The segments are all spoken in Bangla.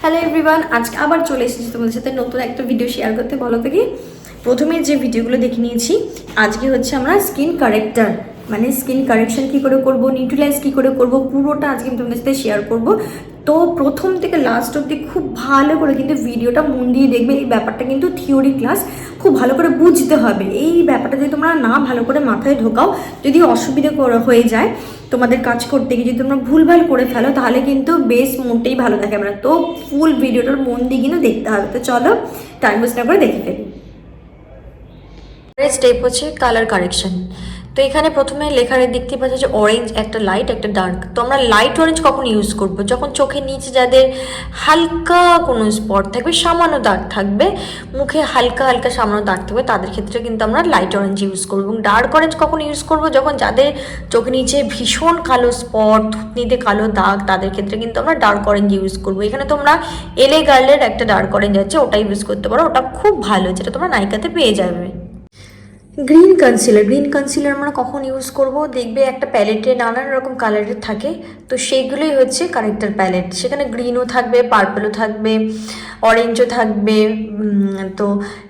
হ্যালো এভরিওয়ান আজকে আবার চলে এসেছি তোমাদের সাথে নতুন একটা ভিডিও শেয়ার করতে। বলো কি? প্রথমে যে ভিডিওগুলো দেখে নিয়েছি, আজকে হচ্ছে আমরা স্কিন কারেক্টার মানে স্কিন কারেকশন কি করে করব নিউট্রিলাইজ কি করে করব, পুরোটা আজকে আমি তোমাদের সাথে শেয়ার করব। তো প্রথম থেকে লাস্ট অবধি খুব ভালো করে কিন্তু ভিডিওটা মন দিয়ে দেখবে, এই ব্যাপারটা কিন্তু থিওরি ক্লাস খুব ভালো করে বুঝতে হবে। এই ব্যাপারটা যদি তোমরা না ভালো করে মাথায় ঢোকাও, যদি অসুবিধা করা- হয়ে যায় তোমাদের কাজ করতে গিয়ে যদি তোমরা ভুলভাল করে ফেলো, তাহলে কিন্তু বেশ মোটেই ভালো দেখাবে না তো ফুল ভিডিওটার মন দিয়ে কিন্তু দেখতে হবে। তো চলো টাইম ওয়েস্ট না করে দেখে ফেলি। স্টেপ হচ্ছে কালার কারেকশন তো এখানে প্রথমে লেখার দেখতে পাচ্ছি যে অরেঞ্জ একটা লাইট একটা ডার্ক তো আমরা লাইট অরেঞ্জ কখন ইউজ করব? যখন চোখের নিচে যাদের হালকা কোনো স্পট থাকবে, সামান্য দাগ থাকবে, মুখে হালকা হালকা সামান্য দাগ থাকবে, তাদের ক্ষেত্রে কিন্তু আমরা লাইট অরেঞ্জ ইউজ করব। এবং ডার্ক অরেঞ্জ কখন ইউজ করব? যখন যাদের চোখের নিচে ভীষণ কালো স্পট থুতনিতে কালো দাগ, তাদের ক্ষেত্রে কিন্তু আমরা ডার্ক অরেঞ্জ ইউজ করব। এখানে তোমরা এলে গার্লের একটা ডার্ক অরেঞ্জ আছে ওটা ইউজ করতে পারো। ওটা খুব ভালো, যেটা তোমরা নাইকাতে পেয়ে যাবে। গ্রিন কনসিলার গ্রিন কনসিলার আমরা কখন ইউজ করব? দেখবে একটা প্যালেটে নানান রকম কালারের থাকে। তো সেইগুলোই হচ্ছে কারেক্টার প্যালেট সেখানে গ্রিনও থাকবে পার্পলও থাকবে অরেঞ্জও থাকবে তো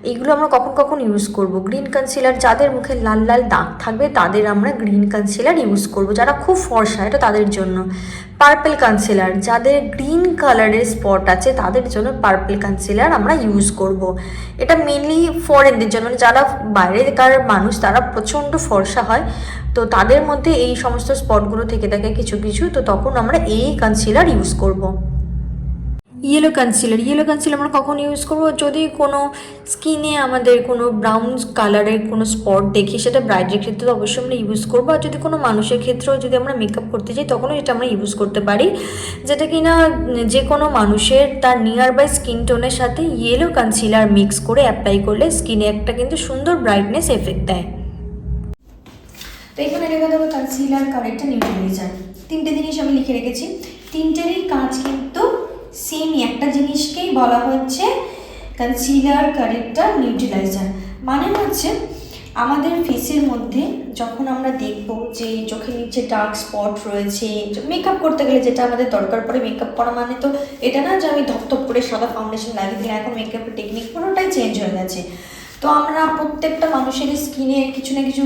এইগুলো আমরা কখন কখন ইউজ করব? গ্রিন কনসিলার যাদের মুখে লাল লাল দাগ থাকবে, তাদের আমরা গ্রিন কনসিলার ইউজ করব। যারা খুব ফর্সা, এটা তাদের জন্য। পার্পল কনসিলার যাদের গ্রিন কালারের স্পট আছে, তাদের জন্য পার্পেল কনসিলার আমরা ইউজ করব। এটা মেনলি ফরেনদের জন্য মানে যারা বাইরেকার মানুষ, তারা প্রচণ্ড ফর্সা হয়। তো তাদের মধ্যে এই সমস্ত স্পটগুলো থেকে থাকে কিছু কিছু, তো তখন আমরা এই কনসিলার ইউজ করব। ইয়েলো কনসিলার ইয়েলো কনসিলার আমরা কখন ইউজ করব? যদি কোনো স্কিনে আমাদের কোনো ব্রাউন কালারের কোনো স্পট দেখি, সেটা ব্রাইডের ক্ষেত্রে তো অবশ্যই আমরা ইউজ করব। আর যদি কোনো মানুষের ক্ষেত্রেও যদি আমরা মেকআপ করতে যাই, তখনও এটা আমরা ইউজ করতে পারি। যেটা কিনা যে কোনো মানুষের তার নিয়ার বাই স্কিন টোনের সাথে ইয়েলো কনসিলার মিক্স করে অ্যাপ্লাই করলে স্কিনে একটা কিন্তু সুন্দর ব্রাইটনেস এফেক্ট দেয়। তো এখানে লেখা দেবো কনসিলার কারেক্টার নিউট্রিলাইজার তিনটে জিনিস আমি লিখে রেখেছি। তিনটেরই কাজ কিন্তু সেমই একটা জিনিসকেই বলা হচ্ছে কনসিলার কারেক্টার নিউট্রিলাইজার মানে হচ্ছে আমাদের ফেসের মধ্যে যখন আমরা দেখব যে চোখের নিচে ডার্ক স্পট রয়েছে মেকআপ করতে গেলে যেটা আমাদের দরকার পড়ে মেকআপ করা মানে তো এটা না যে আমি ধপধপ করে সাদা ফাউন্ডেশন লাগিয়ে দিলাম, এখন মেকআপের টেকনিক পুরোটাই চেঞ্জ হয়ে গেছে। তো আমরা প্রত্যেকটা মানুষের স্কিনে কিছু না কিছু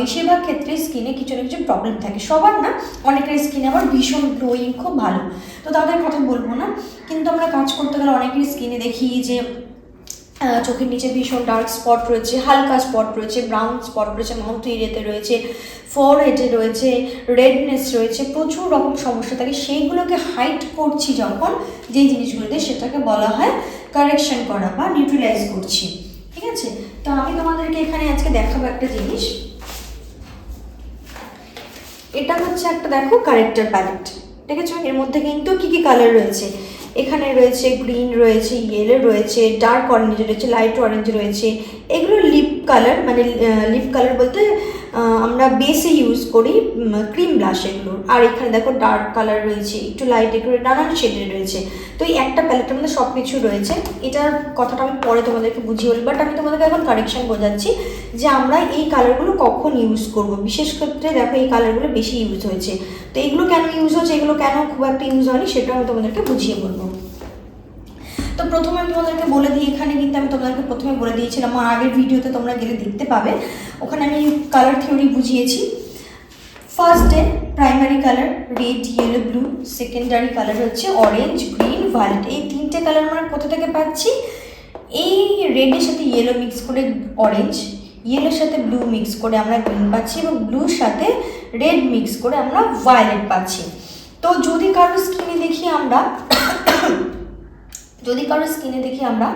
বেশিরভাগ ক্ষেত্রে স্কিনে কিছু না কিছু প্রবলেম থাকে। সবার না, অনেকের স্কিনে আবার ভীষণ গ্লোয়িং খুব ভালো। তো তাদের কথা বলব না। কিন্তু আমরা কাজ করতে গেলে অনেকের স্কিনে দেখি যে চোখের নিচে ভীষণ ডার্ক স্পট রয়েছে, হালকা স্পট রয়েছে ব্রাউন স্পট রয়েছে মাউথ এরিয়াতে রয়েছে ফর হেডে রয়েছে রেডনেস রয়েছে, প্রচুর রকম সমস্যা থাকে। সেইগুলোকে হাইট করছি যখন যেই জিনিসগুলোতে সেটাকে বলা হয় কারেকশন করা বা নিউট্রিলাইজ করছি। ঠিক আছে? তো আমি তোমাদেরকে এখানে আজকে দেখাবো একটা জিনিস। এটা হচ্ছে একটা, দেখো কারেক্টার প্যালেট ঠিক আছে? এর মধ্যে কিন্তু কি কি কালার রয়েছে? এখানে রয়েছে গ্রিন রয়েছে ইয়েলো রয়েছে ডার্ক অরেঞ্জ রয়েছে লাইট অরেঞ্জ রয়েছে এগুলো লিপ কালার মানে লিপ কালার বলতে আমরা বেসে ইউজ করি ক্রিম ব্লাশ এগুলো আর এখানে দেখো ডার্ক কালার রয়েছে, একটু লাইট একটু নানান শেডের রয়েছে। তো এই একটা প্যালেটের মধ্যে সব কিছু রয়েছে। এটার কথাটা আমি পরে তোমাদেরকে বুঝিয়ে বলি বাট আমি তোমাদেরকে এখন কারেকশন বোঝাচ্ছি যে আমরা এই কালারগুলো কখন ইউজ করব। বিশেষ ক্ষেত্রে দেখো এই কালারগুলো বেশি ইউজ হয়েছে। তো এগুলো কেন ইউজ হচ্ছে, এগুলো কেন খুব একটা ইউজ হয়নি সেটা আমি তোমাদেরকে বুঝিয়ে বলব। তো প্রথমে আমি তোমাদেরকে বলে দিই, এখানে কিন্তু আমি তোমাদেরকে প্রথমে বলে দিয়েছিলাম আমার আগের ভিডিওতে তোমরা গেলে দেখতে পাবে। ওখানে আমি কালার থিওরি বুঝিয়েছি। First the primary colour red yellow blue secondary colour হচ্ছে অরেঞ্জ গ্রিন ভায়োলেট এই তিনটে কালার আমরা কোথা থেকে পাচ্ছি? এই রেডের সাথে ইয়েলো মিক্স করে অরেঞ্জ ইয়েলোর সাথে ব্লু মিক্স করে আমরা গ্রিন পাচ্ছি এবং ব্লুর সাথে রেড মিক্স করে আমরা ভায়োলেট পাচ্ছি। তো যদি কারোর স্কিনে দেখি আমরা, যদি কারোর স্কিনে দেখি আমরা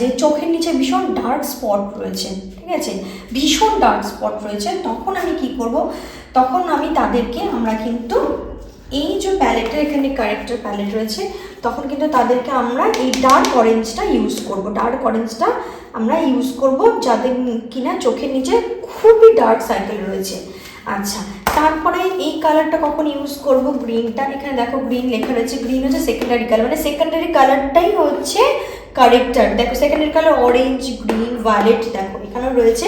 যে চোখের নিচে ভীষণ ডার্ক স্পট রয়েছে, ঠিক আছে? ভীষণ ডার্ক স্পট রয়েছে। তখন আমি কি করব? তখন আমি তাদেরকে, আমরা কিন্তু এই যে প্যালেটের এখানে কারেক্টার প্যালেট রয়েছে, তখন কিন্তু তাদেরকে আমরা এই ডার্ক অরেঞ্জটা ইউজ করব। ডার্ক অরেঞ্জটা আমরা ইউজ করব যাদের কিনা চোখের নিচে খুবই ডার্ক সার্কেল রয়েছে। আচ্ছা তারপরে এই কালারটা কখন ইউজ করব? গ্রিনটা এখানে দেখো গ্রিন লেখা রয়েছে। গ্রিন হচ্ছে সেকেন্ডারি কালার মানে সেকেন্ডারি কালারটাই হচ্ছে কারেক্টার দেখো secondary colour orange green violet দেখো এখানেও রয়েছে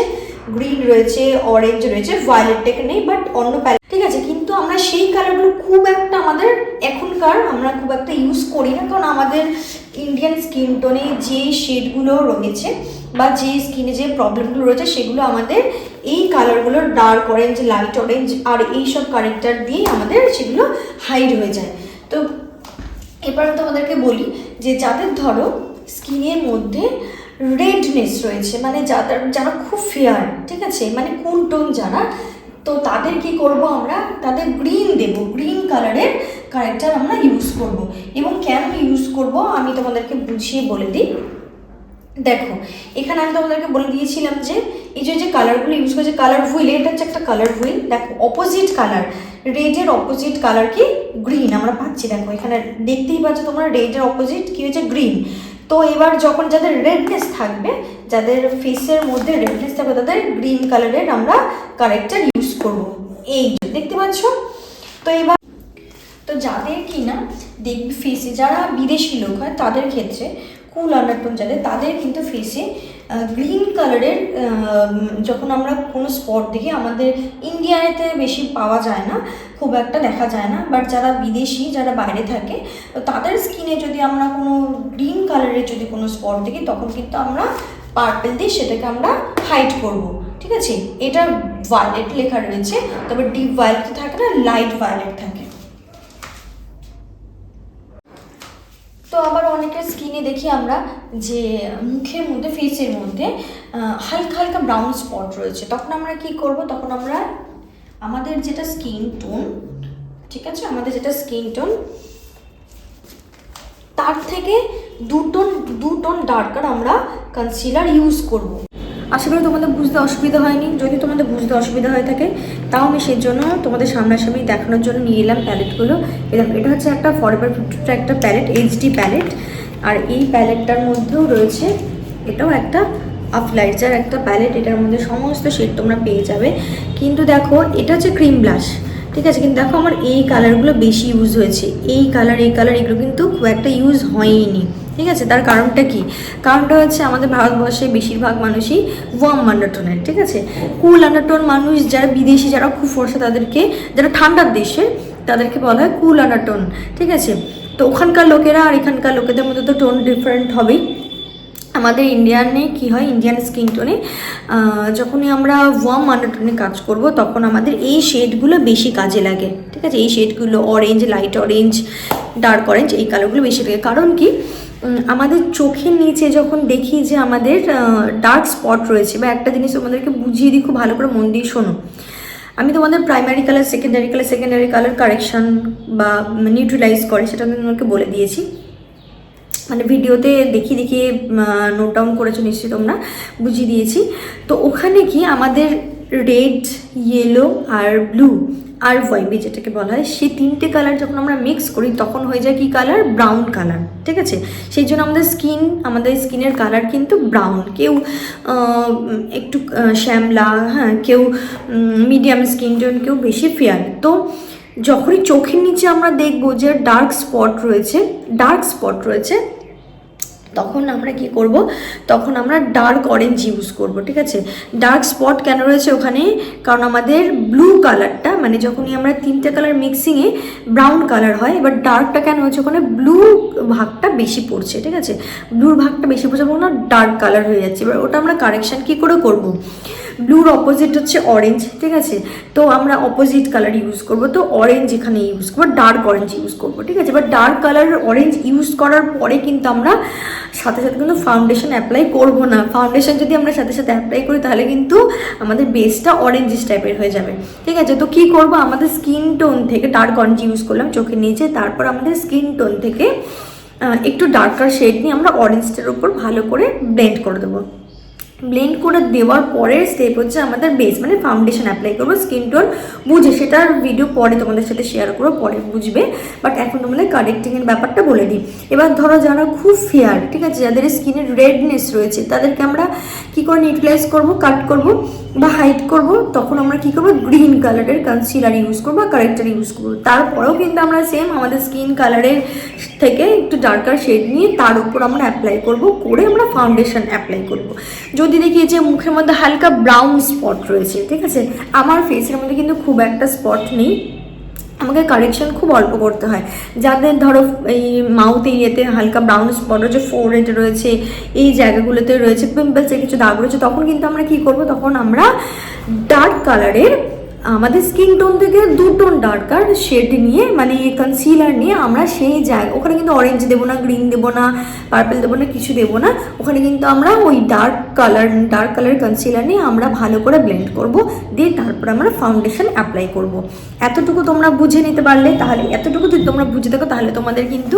গ্রিন রয়েছে অরেঞ্জ রয়েছে ভায়োলেটটা নেই বাট অন্য প্যালেট ঠিক আছে, কিন্তু আমরা সেই কালারগুলো খুব একটা আমাদের এখনকার আমরা খুব একটা ইউজ করি না, কারণ আমাদের ইন্ডিয়ান স্কিন টোনে যে শেডগুলো রয়েছে বা যে স্কিনে যে প্রবলেমগুলো রয়েছে, সেগুলো আমাদের এই কালারগুলো ডার্ক অরেঞ্জ লাইট অরেঞ্জ আর এই সব কারেক্টার দিয়ে আমাদের সেগুলো হাইড হয়ে যায়। তো এবার তোমাদেরকে বলি যে যাদের ধরো স্কিনের মধ্যে রেডনেস রয়েছে মানে যাদের যারা খুব ফেয়ার, ঠিক আছে? মানে কুল টোন যারা, তো তাদের কি করব আমরা? তাদের গ্রিন দেব, গ্রিন কালারের কারেক্টার আমরা ইউজ করব। এবং কেন ইউজ করব? আমি তোমাদেরকে বুঝিয়ে বলে দিই। দেখো, এখানে আমি তোমাদেরকে বলে দিয়েছিলাম যে, এই যে যে কালারগুলো ইউজ করেছে, কালার হুইল, এটা হচ্ছে একটা কালার হুইল। দেখো অপোজিট কালার রেডের অপোজিট কালার কি? গ্রিন আমরা পাচ্ছি। দেখো, এখানে দেখতেই পাচ্ছ তোমরা রেডের অপোজিট কি হয়েছে? গ্রিন তো এবার যখন যাদের রেডনেস থাকবে, যাদের ফেসের মধ্যে রেডনেস থাকবে, তাদের গ্রিন কালারের আমরা কারেক্টার ইউজ করব। এই দেখতে পাচ্ছ? তো এবার, তো যাদের কি না দেখবি ফেসে যারা বিদেশি লোক হয়, তাদের ক্ষেত্রে কুল আন্ডারটোন যাদের, তাদের কিন্তু ফেসে গ্রিন কালারের যখন আমরা কোনো স্পট দেখি, আমাদের ইন্ডিয়াতে বেশি পাওয়া যায় না, খুব একটা দেখা যায় না বাট যারা বিদেশি, যারা বাইরে থাকে, তাদের স্কিনে যদি আমরা কোনো গ্রিন কালারের যদি কোনো স্পট দেখি, তখন কিন্তু আমরা পার্পেল দিয়ে সেটাকে আমরা হাইড করব, ঠিক আছে? এটা ভায়োলেট লেখা রয়েছে, তবে ডিপ ভায়োলেট থাকে না লাইট ভায়োলেট থাকে তো আবার অনেকের স্কিনে দেখি আমরা যে মুখের মধ্যে ফেসের মধ্যে হালকা হালকা ব্রাউন স্পট রয়েছে। তখন আমরা কি করব? তখন আমরা আমাদের যেটা স্কিন টোন ঠিক আছে? আমাদের যেটা স্কিন টোন তার থেকে দু টোন দু টোন ডার্কার আমরা কনসিলার ইউজ করব। আশা করি তোমাদের বুঝতে অসুবিধা হয়নি। যদি তোমাদের বুঝতে অসুবিধা হয়ে থাকে, তাও আমি সেই জন্য তোমাদের সামনাসামনি দেখানোর জন্য নিয়ে এলাম প্যালেটগুলো। এরকম এটা হচ্ছে একটা ফরএভার ফিফটির একটা প্যালেট এইচডি প্যালেট। আর এই প্যালেটটার মধ্যেও রয়েছে, এটাও একটা আফলাইজার একটা প্যালেট। এটার মধ্যে সমস্ত শেড তোমরা পেয়ে যাবে। কিন্তু দেখো, এটা হচ্ছে ক্রিম ব্লাশ ঠিক আছে? কিন্তু দেখো, আমার এই কালারগুলো বেশি ইউজ হয়েছে। এই কালার এই কালার এগুলো কিন্তু খুব একটা ইউজ হয়নি। ঠিক আছে? তার কারণটা কি? কারণটা হচ্ছে আমাদের ভারতবর্ষে বেশিরভাগ মানুষই ওয়ার্ম আন্ডারটোনের ঠিক আছে? কুল আন্ডারটোন মানুষ যারা বিদেশি, যারা খুব ফর্সা তাদেরকে, যারা ঠান্ডার দেশে, তাদেরকে বলা হয় কুল আন্ডারটোন ঠিক আছে? তো ওখানকার লোকেরা আর এখানকার লোকেদের মধ্যে তো টোন ডিফারেন্ট হবেই। আমাদের ইন্ডিয়ানে কি হয়? ইন্ডিয়ান স্কিন টোনে যখনই আমরা ওয়ার্ম আন্ডারটোনে কাজ করব, তখন আমাদের এই শেডগুলো বেশি কাজে লাগে, ঠিক আছে? এই শেডগুলো orange light orange dark orange এই কালারগুলো বেশি লাগে। কারণ কি? আমাদের চোখের নিচে যখন দেখি যে আমাদের ডার্ক স্পট রয়েছে, বা একটা জিনিস তোমাদেরকে বুঝিয়ে দিই খুব ভালো করে মন দিয়ে শোনো। আমি তোমাদের primary colour secondary colour secondary colour correction বা নিউট্রিলাইজ করে, সেটা আমি তোমাকে বলে দিয়েছি। মানে ভিডিওতে দেখিয়ে দেখিয়ে নোট ডাউন করেছ নিশ্চয়ই তোমরা, বুঝিয়ে দিয়েছি। তো ওখানে কি আমাদের রেড ইয়েলো আর ব্লু আর ওয়াইবি যেটাকে বলা হয়, সেই তিনটে কালার যখন আমরা মিক্স করি, তখন হয়ে যায় কি কালার ব্রাউন কালার ঠিক আছে? সেই জন্য আমাদের স্কিন আমাদের স্কিনের কালার কিন্তু ব্রাউন কেউ একটু শ্যামলা হ্যাঁ কেউ মিডিয়াম স্কিন টোন কেউ বেশি ফেয়ার তো যখনই চোখের নিচে আমরা দেখব যে ডার্ক স্পট রয়েছে ডার্ক স্পট রয়েছে তখন আমরা কি করব? তখন আমরা ডার্ক অরেঞ্জ ইউজ করব, ঠিক আছে? ডার্ক স্পট কেন রয়েছে ওখানে? কারণ আমাদের ব্লু কালারটা মানে যখনই আমরা তিনটে কালার মিক্সিংয়ে ব্রাউন কালার হয়, এবার ডার্কটা কেন হয়েছে ওখানে? ব্লু ভাগটা বেশি পড়ছে, ঠিক আছে? ব্লুর ভাগটা বেশি পড়ছে ওখানে ডার্ক কালার হয়ে যাচ্ছে। এবার ওটা আমরা কারেকশান কী করে করব? ব্লুর অপোজিট হচ্ছে অরেঞ্জ ঠিক আছে? তো আমরা অপোজিট কালার ইউজ করব। তো অরেঞ্জ এখানে ইউজ করব ডার্ক অরেঞ্জ ইউজ করব, ঠিক আছে? এবার ডার্ক কালারের অরেঞ্জ ইউজ করার পরে কিন্তু আমরা সাথে সাথে কিন্তু ফাউন্ডেশন অ্যাপ্লাই করব না। ফাউন্ডেশন যদি আমরা সাথে সাথে অ্যাপ্লাই করি, তাহলে কিন্তু আমাদের বেসটা অরেঞ্জিস টাইপের হয়ে যাবে। ঠিক আছে? তো কি করব? আমাদের স্কিন টোন থেকে ডার্ক অরেঞ্জ ইউজ করলাম চোখের নিচে। তারপর আমাদের স্কিন টোন থেকে একটু ডার্কার শেড নিয়ে আমরা অরেঞ্জটার উপর ভালো করে ব্লেন্ড করে দেবো। ব্লেন্ড করে দেওয়ার পরের স্টেপ হচ্ছে আমাদের বেস মানে ফাউন্ডেশন অ্যাপ্লাই করব স্কিন টোন বুঝে, সেটার ভিডিও পরে তোমাদের সাথে শেয়ার করব, পরে বুঝবে। বাট এখন তোমাদের কারেক্টিংয়ের ব্যাপারটা বলে দিই। এবার ধরো যারা খুব ফেয়ার ঠিক আছে? যাদের স্কিনের রেডনেস রয়েছে, তাদেরকে আমরা কী করে নিউট্রিলাইজ করব? কাট করব। বা হাইট করব, তখন আমরা কী করব? গ্রিন কালারের কনসিলার ইউজ করব বা কারেক্টার ইউজ করব। তারপরেও কিন্তু আমরা সেম আমাদের স্কিন কালারের থেকে একটু ডার্কার শেড নিয়ে তার উপর আমরা অ্যাপ্লাই করব, করে আমরা ফাউন্ডেশন অ্যাপ্লাই করব। যদি দেখি যে মুখের মধ্যে হালকা ব্রাউন স্পট রয়েছে, ঠিক আছে? আমার ফেসের মধ্যে কিন্তু খুব একটা স্পট নেই। আমাকে কারেকশন খুব অল্প করতে হয়। যাদের ধরো এই মাউথ এরিয়াতে হালকা ব্রাউন স্পট রয়েছে ফোর ফোরেড রয়েছে, এই জায়গাগুলোতে রয়েছে পিম্পলসের কিছু দাগ রয়েছে, তখন কিন্তু আমরা কি করব? তখন আমরা ডার্ক কালারের আমাদের স্কিন টোন থেকে দু টোন ডার্কার শেড নিয়ে মানে কনসিলার নিয়ে আমরা সেই জায়গা, ওখানে কিন্তু অরেঞ্জ দেবো না গ্রিন দেবো না পার্পল দেবো না, কিছু দেবো না, ওখানে কিন্তু আমরা ওই dark colour dark colour concealer নিয়ে আমরা ভালো করে ব্লেন্ড করব, দিয়ে তারপর আমরা ফাউন্ডেশন অ্যাপ্লাই করব। এতটুকু তোমরা বুঝে নিতে পারলে, তাহলে এতটুকু যদি তোমরা বুঝে থাকো, তাহলে তোমাদের কিন্তু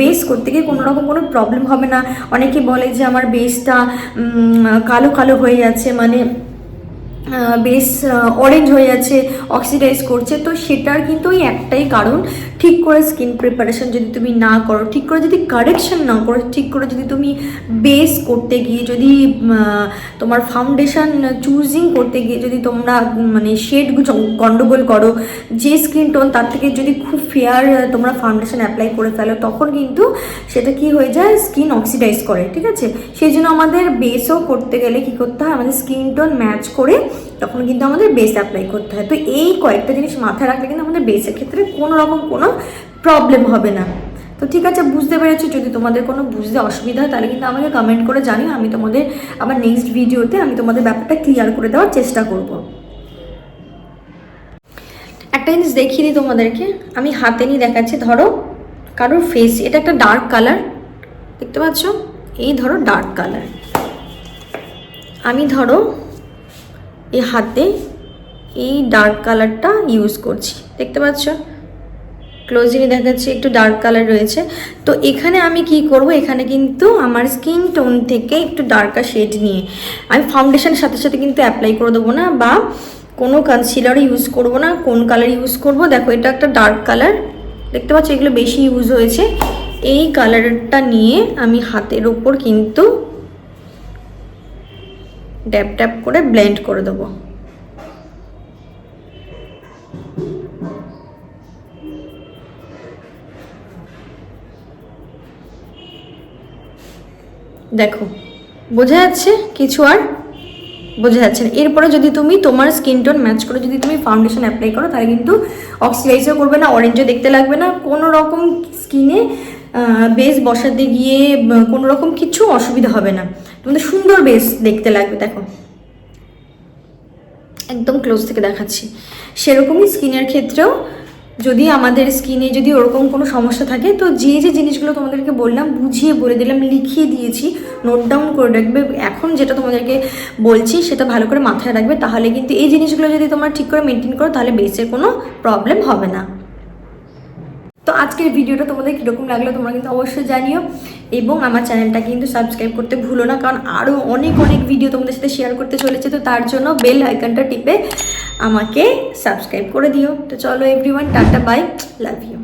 বেস করতে গিয়ে কোনো রকম কোনো প্রবলেম হবে না। অনেকে বলে যে আমার বেসটা কালো কালো হয়ে যাচ্ছে মানে বেশ অরেঞ্জ হয়ে যাচ্ছে। অক্সিডাইজ করছে, তো সেটার কিন্তু ওই একটাই কারণ। ঠিক করে স্কিন প্রিপারেশন যদি তুমি না করো, ঠিক করে যদি কারেকশন না করো, ঠিক করে যদি তুমি বেস করতে গিয়ে যদি তোমার ফাউন্ডেশন চুজিং করতে গিয়ে যদি তোমরা মানে শেড গন্ডগোল করো, যে স্কিন টোন তার থেকে যদি খুব ফেয়ার তোমরা ফাউন্ডেশন অ্যাপ্লাই করে ফেলো, তখন কিন্তু সেটা কি হয়ে যায়? স্কিন অক্সিডাইজ করে, ঠিক আছে? সেই জন্য আমাদের বেসও করতে গেলে কি করতে হয়? আমাদের স্কিন টোন ম্যাচ করে তখন কিন্তু আমাদের বেস অ্যাপ্লাই করতে হয়। তো এই কয়েকটা জিনিস মাথায় রাখলে কিন্তু আমাদের বেসের ক্ষেত্রে কোনো রকম কোনো প্রবলেম হবে না। তো ঠিক আছে, বুঝতে পেরেছ? যদি তোমাদের কোনো বুঝতে অসুবিধা হয়, তাহলে কিন্তু আমাকে কমেন্ট করে জানিও। আমি তোমাদের আবার নেক্সট ভিডিওতে আমি তোমাদের ব্যাপারটা ক্লিয়ার করে দেওয়ার চেষ্টা করব। একটা জিনিস দেখিয়ে দিই তোমাদেরকে। আমি হাতে নিয়ে দেখাচ্ছি, ধরো কারোর ফেস এটা একটা ডার্ক কালার দেখতে পাচ্ছ? এই ধরো ডার্ক কালার আমি ধরো, এই হাতে এই ডার্ক কালারটা ইউজ করছি। দেখতে পাচ্ছ? ক্লোজলি দেখাচ্ছি, একটু ডার্ক কালার রয়েছে। তো এখানে আমি কি করব? এখানে কিন্তু আমার স্কিন টোন থেকে একটু ডার্কার শেড নিয়ে আমি ফাউন্ডেশনের সাথে সাথে কিন্তু অ্যাপ্লাই করে দেবো না বা কোনো কনসিলার ইউজ করব না। কোন কালার ইউজ করব? দেখো, এটা একটা ডার্ক কালার দেখতে পাচ্ছ, এগুলো বেশি ইউজ হয়েছে। এই কালারটা নিয়ে আমি হাতের ওপর কিন্তু ড্যাপ ড্যাপ করে ব্লেন্ড করে দেবো। দেখো, বোঝা যাচ্ছে কিছু আর বোঝা যাচ্ছে না। এরপরে যদি তুমি তোমার স্কিন টোন ম্যাচ করে যদি তুমি ফাউন্ডেশন অ্যাপ্লাই করো, তাহলে কিন্তু অক্সিডাইজও করবে না অরেঞ্জও দেখতে লাগবে না। কোনো রকম স্কিনে বেস বসাতে গিয়ে কোনো রকম কিছু অসুবিধা হবে না। তোমাদের সুন্দর বেস দেখতে লাগবে, দেখো। একদম ক্লোজ থেকে দেখাচ্ছি। সেরকমই স্কিনের ক্ষেত্রেও যদি আমাদের স্কিনে যদি ওরকম কোনো সমস্যা থাকে, তো যে যে জিনিসগুলো তোমাদেরকে বললাম, বুঝিয়ে বলে দিলাম, লিখিয়ে দিয়েছি নোট ডাউন করে রাখবে। এখন যেটা তোমাদেরকে বলছি, সেটা ভালো করে মাথায় রাখবে। তাহলে কিন্তু এই জিনিসগুলো যদি তোমরা ঠিক করে মেনটেন করো, তাহলে বেসের কোনো প্রবলেম হবে না। আজকের ভিডিওটা তোমাদের কীরকম লাগল তোমরা কিন্তু অবশ্যই জানিও। এবং আমার চ্যানেলটা কিন্তু সাবস্ক্রাইব করতে ভুলো না, কারণ আরও অনেক অনেক ভিডিও তোমাদের সাথে শেয়ার করতে চলেছে। তো তার জন্য বেল আইকনটা টিপে আমাকে সাবস্ক্রাইব করে দিও। তো চলো everyone tata bye love you